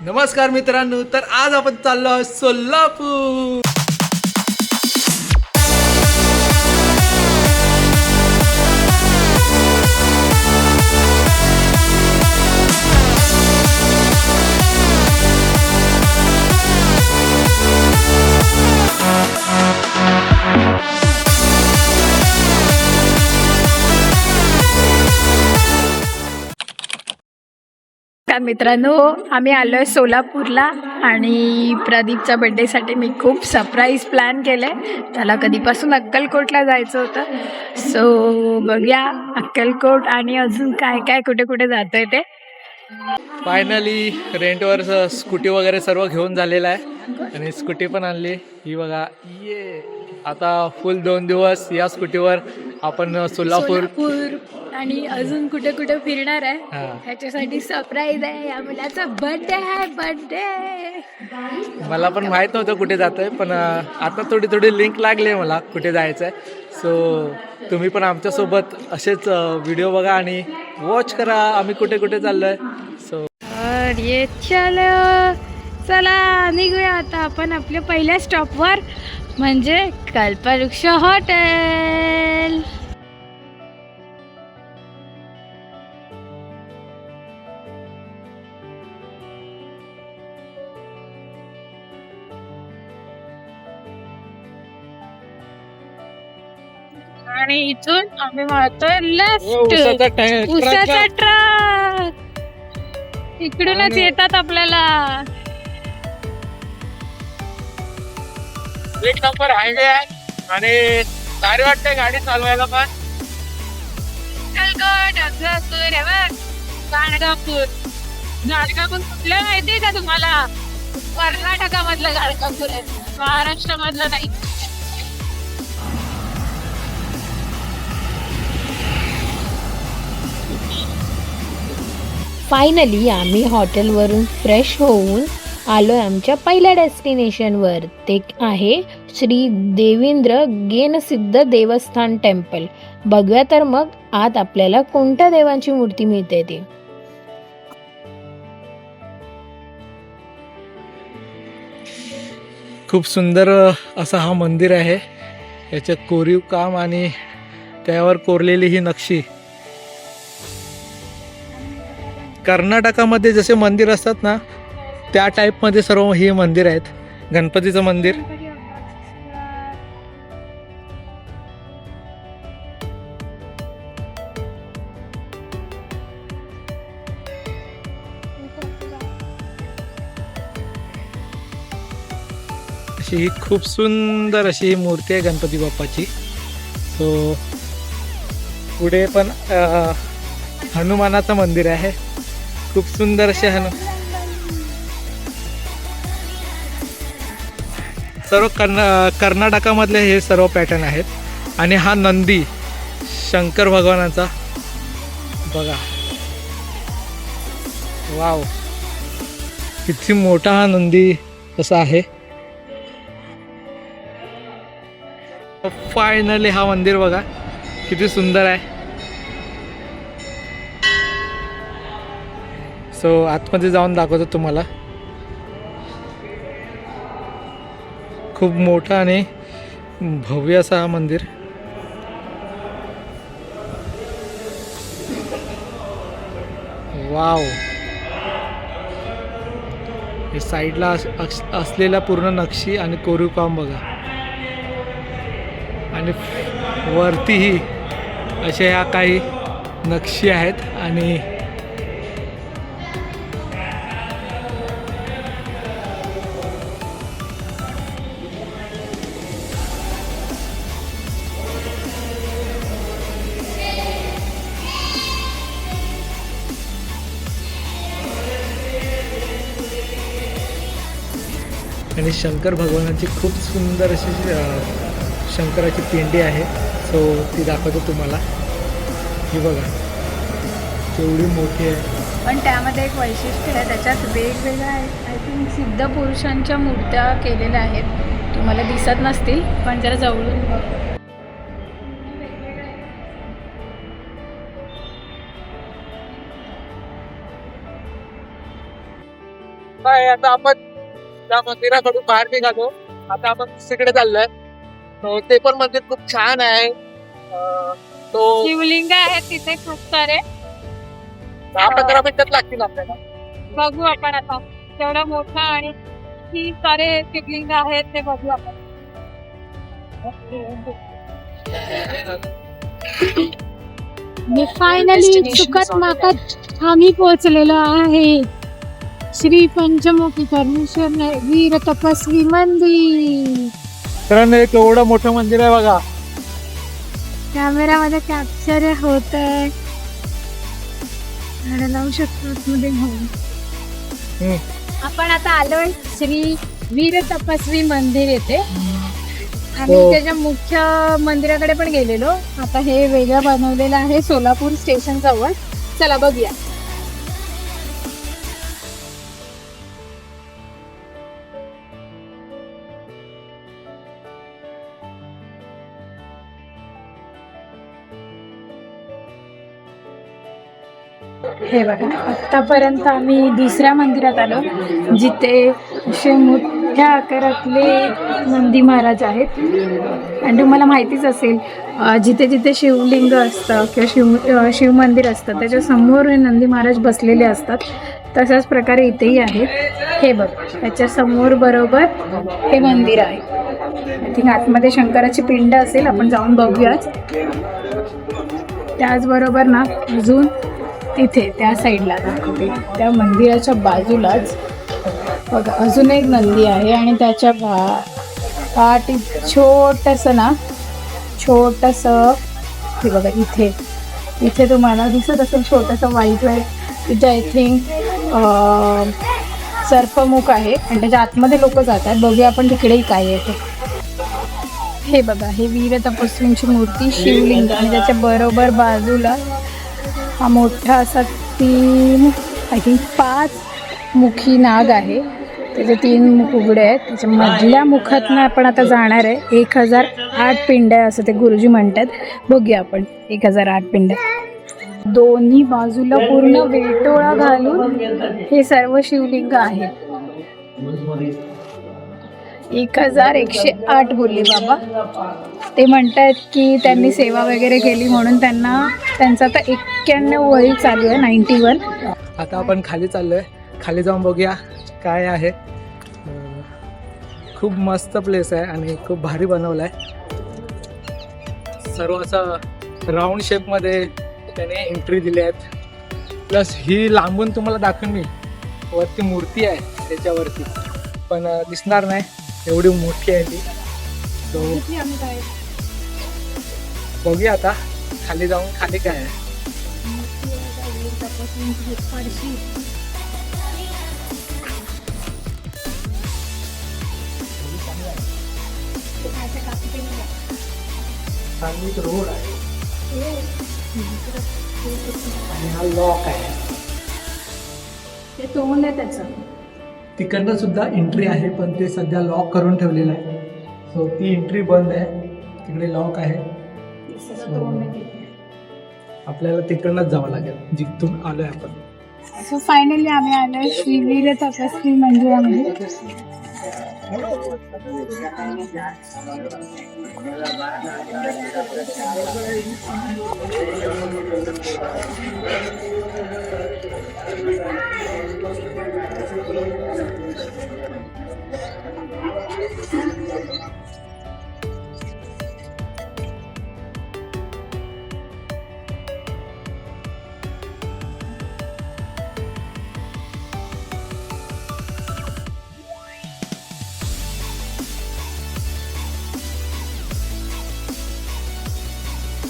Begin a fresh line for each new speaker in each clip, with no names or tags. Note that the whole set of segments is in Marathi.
नमस्कार मित्रांनो तर आज आपण चाललो आहोत सोलापूर.
नमस्कार मित्रांनो आम्ही आलो आहे सोलापूरला आणि प्रदीपच्या बड्डेसाठी मी खूप सरप्राईज प्लॅन केलंय. त्याला कधीपासून अक्कलकोटला जायचं होतं. सो बघूया अक्कलकोट आणि अजून काय काय कुठे कुठे जातोय ते.
फायनली रेंटवर स्कूटी वगैरे सर्व घेऊन झालेलं आहे. आणि स्कूटी पण आणली. ही बघा. ये. आता फुल दोन दिवस या स्कूटीवर आपण सोलापूर
सोलापूर आणि अजून कुठे कुठे फिरणार आहे
हा.
ह्याच्यासाठी सरप्राईज आहे या मुलाचा बर्थडे आहे बर्थडे
मला पण माहीत नव्हतं कुठे जात आहे पण अं, आता थोडी थोडी लिंक लागली आहे मला कुठे जायचं आहे सो तुम्ही पण आमच्यासोबत असेच व्हिडिओ बघा आणि वॉच करा. आम्ही कुठे कुठे चाललो आहे सो
तर ये चलो. चला निघूया आता आपण आपल्या पहिल्या स्टॉपवर म्हणजे कल्पवृक्ष हॉटेल आणि इथून आम्ही मारतोय लेफ्ट उसाचा ट्रक इकडूनच येतात आपल्याला.
एक नंबर हायवे आहे. आणि भारी वाटते गाडी चालवायला पण.
हे गाणगापूर. गाणगापूर कुठलं माहितीये का तुम्हाला? कर्नाटकामधलं गाणगापूर आहे. महाराष्ट्रामधलं नाही.
फायनली आम्ही हॉटेलवरून फ्रेश होऊन आलो आहे आमच्या पहिल्या डेस्टिनेशनवर ते आहे श्री देवेंद्र गेनसिद्ध देवस्थान टेम्पल बघूया तर मग आत आपल्याला कोणत्या देवांची मूर्ती मिळते ती.
खूप सुंदर असा हा मंदिर आहे. याच्यात कोरीव काम आणि त्यावर कोरलेली ही नक्षी. कर्नाटकामध्ये जसे मंदिर असतात ना त्या टाईपमध्ये सर्व हे मंदिर आहेत. गणपतीचं मंदिर. अशी ही खूप सुंदर अशी ही मूर्ती आहे गणपती बाप्पाची. सो पुढे पण हनुमानाचं मंदिर आहे. खूप सुंदर असे हनु सर्व कर्ना कर्नाटकामधले हे सर्व पॅटर्न आहेत. आणि हा नंदी शंकर भगवानाचा. बघा. वाव. किती मोठा हा नंदी असा आहे. फायनली हा मंदिर बघा. किती सुंदर आहे. सो आतमध्ये जाऊन दाखवतो तुम्हाला. खूप मोठा आणि भव्य असा हा मंदिर. वाव. हे साईडला अस- असलेला पूर्ण नक्षी आणि कोरीव काम बघा. आणि वरतीही अशा ह्या काही नक्षी आहेत आणि आणि शंकर भगवानाची खूप सुंदर अशी शंकराची पिंडी आहे. सो ती दाखवतो तुम्हाला. ही बघा. केवढी मोठी आहे.
पण त्यामध्ये एक वैशिष्ट्य आहे त्याच्यात वेगवेगळ्या आय थिंक सिद्ध पुरुषांच्या मूर्त्या केलेल्या आहेत. तुम्हाला दिसत नसतील पण जरा जवळून बघ.
काय आता आपण त्या मंदिराकडून बाहेर निघालो. आता आपण दुसरीकडे चाललोय. तो ते पण मंदिर खूप छान आहे. तो
शिवलिंग आहे तिथे खूप सारे.
दहा पंधरा मिनिटात लागतील आपल्याला.
बघू आपण आता. तेवढा मोठा आणि किती सारे शिवलिंग आहेत ते बघू आपण.
मी फायनली सुखत माकत आम्ही पोहोचलेलो आहे. श्री पंचमुखी परमेश्वर वीर तपस्वी मंदिर
कारण एक एवढं मोठं मंदिर आहे बघा.
कॅमेरामध्ये कॅप्चर होत आहे झाडं लावू शकतो आतमध्ये घेऊन. आपण आता आलोय श्री वीर तपस्वी मंदिर येथे. आम्ही
हो.
त्याच्या मुख्य मंदिराकडे पण गेलेलो. आता हे वेगळं बनवलेलं आहे सोलापूर स्टेशन जवळ. चला बघूया. हे बघा आत्तापर्यंत आम्ही दुसऱ्या मंदिरात आलो जिथे असे मोठ्या आकारातले नंदी महाराज आहेत. आणि तुम्हाला माहितीच असेल जिथे जिथे शिवलिंग असतं किंवा शिव शिवमंदिर असतं त्याच्यासमोर हे नंदी महाराज बसलेले असतात. तशाच प्रकारे इथेही आहेत. हे बघ त्याच्यासमोर बरोबर हे मंदिर आहे. आय थिंक आतमध्ये शंकराची पिंड असेल आपण जाऊन बघूयाच. त्याचबरोबर ना अजून तिथे त्या साईडला दाखवते. त्या मंदिराच्या बाजूलाच बघा अजून एक नंदी आहे आणि त्याच्या भा पाठी छोटंसं ना छोटंसं हे बघा इथे. इथे तुम्हाला दिसत असेल छोटंसं व्हाईट व्हाईट तिथे आय थिंक सर्पमुख आहे. आणि त्याच्या आतमध्ये लोक जातात बघूया आपण तिकडेही काय येते हे बघा हे वीर तपस्वींची मूर्ती शिवलिंग. आणि त्याच्या बरोबर बाजूला हा मोठा असा तीन आय थिंक पाच मुखी नाग आहे. त्याचे तीन मुख उघडे आहेत. त्याच्या मधल्या मुखातनं आपण आता जाणार आहे. एक हजार आठ पिंड्या असं ते गुरुजी म्हणतात. बघूया आपण. एक हजार आठ पिंड्या दोन्ही बाजूला पूर्ण वेटोळा घालून हे सर्व शिवलिंग आहेत एक हजार एकशे आठ बोलले बाबा. ते म्हणतात की त्यांनी सेवा वगैरे केली म्हणून त्यांना त्यांचं आता एक्क्याण्णव वय चालू आहे नाईन्टी वन
आता आपण खाली चाललोय. खाली जाऊन बघूया काय आहे. खूप मस्त प्लेस आहे आणि खूप भारी बनवलं आहे सर्व असं राऊंड शेपमध्ये त्याने एंट्री दिली आहेत. प्लस ही लांबून तुम्हाला दाखवून मी. वरती मूर्ती आहे त्याच्यावरती. पण दिसणार नाही. एवढी मोठी आहे ती. बघूया आता. खाली जाऊन खाली काय आहे. रोड आहे. आणि हा लॉक आहे.
ते तोंड आहे त्याचं.
तिकडनं सुद्धा एंट्री आहे पण ते सध्या लॉक करून ठेवलेलं आहे. सो ती एंट्री बंद आहे. तिकडे लॉक आहे. आपल्याला तिकडनंच जावं लागेल. जिथून आलोय आपण.
सो फायनली आम्ही आलोय श्रीवीर तपस्वी मंदिरामध्ये.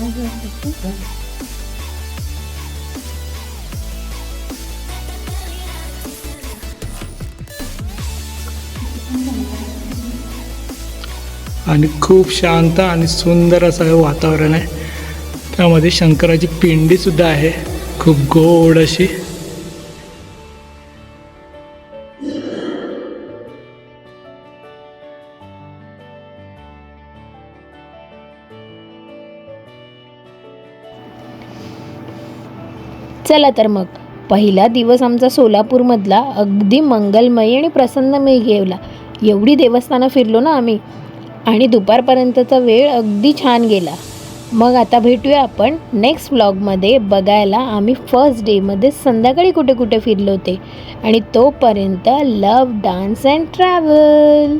아이고, 됐지?
आणि खूप शांत आणि सुंदर असं हे वातावरण आहे. त्यामध्ये शंकराची पिंडी सुद्धा आहे. खूप गोड अशी.
चला तर मग. पहिला दिवस आमचा सोलापूरमधला अगदी मंगलमयी आणि प्रसन्नमयी गेला एवढी देवस्थानं फिरलो ना आम्ही आणि दुपारपर्यंतचा वेळ अगदी छान गेला. मग आता भेटूया आपण नेक्स्ट व्लॉगमध्ये बघायला आम्ही फर्स्ट डेमध्ये संध्याकाळी कुठे कुठे फिरलो होते. आणि तोपर्यंत लव डान्स अँड ट्रॅव्हल